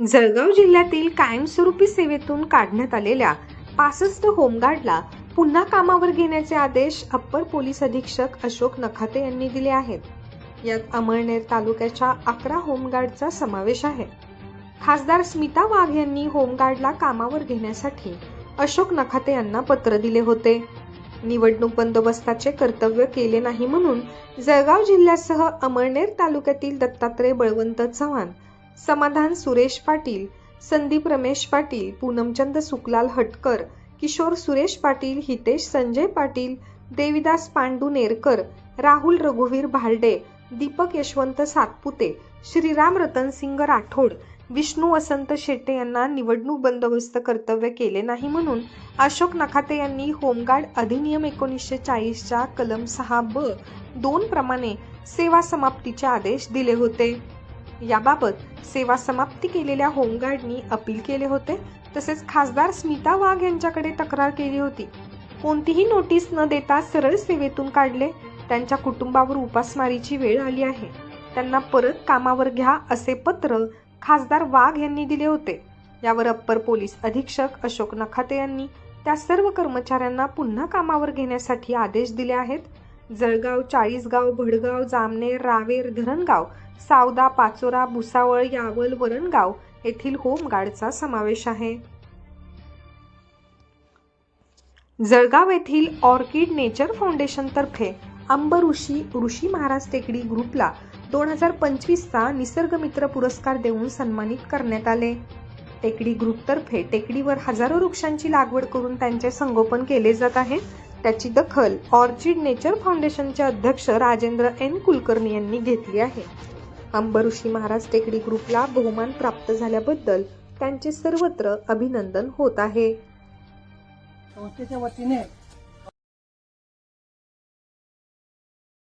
जळगाव जिल्ह्यातील कायमस्वरूपी सेवेतून काढण्यात आलेल्या पासष्ट होमगार्डला पुन्हा कामावर घेण्याचे आदेश अप्पर पोलीस अधीक्षक अशोक नखाते यांनी दिले आहेत. यात अमळनेर तालुक्याच्या अकरा होमगार्डचा समावेश आहे. खासदार स्मिता वाघ यांनी होमगार्डला कामावर घेण्यासाठी अशोक नखाते यांना पत्र दिले होते. निवडणूक बंदोबस्ताचे कर्तव्य केले नाही म्हणून जळगाव जिल्ह्यासह अमळनेर तालुक्यातील दत्तात्रय बळवंत चव्हाण समाधान सुरेश पाटील संदीप रमेश पाटील पूनमचंद सुकलाल हटकर किशोर सुरेश पाटील हितेश संजय पाटील देविदास पांडू नेरकर राहुल रघुवीर भालडे दीपक यशवंत सातपुते श्रीराम रतनसिंग राठोड विष्णू वसंत शेट्टे यांना निवडणूक बंदोबस्त कर्तव्य केले नाही म्हणून अशोक नखाते यांनी होमगार्ड अधिनियम एकोणीसशे चाळीसच्या कलम सहा ब दोन प्रमाणे सेवा समाप्तीचे आदेश दिले होते. याबाबत सेवा समाप्ती केलेल्या होमगार्डनी अपील केले होते. तसेच खासदार स्मिता वाघ यांच्याकडे तक्रार केली होती. कोणतीही नोटीस न देता सरळ सेवेतून काढले. त्यांच्या कुटुंबावर उपासमारीची वेळ आली आहे. त्यांना परत कामावर घ्या असे पत्र खासदार वाघ यांनी दिले होते. यावर अप्पर पोलीस अधीक्षक अशोक नखाते यांनी त्या सर्व कर्मचाऱ्यांना पुन्हा कामावर घेण्यासाठी आदेश दिले आहेत. जळगाव चाळीसगाव भडगाव जामनेर रावेर धरणगाव सावदा पाचोरा भुसावळ यावल वरणगाव येथील होमगार्डचा समावेश आहे. जळगाव येथील ऑर्किड नेचर फाउंडेशनतर्फे अंब ऋषी ऋषी महाराज टेकडी ग्रुपला दोन हजार पंचवीसचा निसर्गमित्र पुरस्कार देऊन सन्मानित करण्यात आले. टेकडी ग्रुपतर्फे टेकडीवर हजारो वृक्षांची लागवड करून त्यांचे संगोपन केले जात आहे. त्याची दखल ऑर्चिड नेचर फाउंडेशनचे अध्यक्ष राजेंद्र एन कुलकर्णी यांनी घेतली आहे. अंबऋषी महाराज टेकडी ग्रुपला बहुमान प्राप्त झाल्याबद्दल त्यांचे सर्वत्र अभिनंदन होत आहे. संस्थेच्या वतीने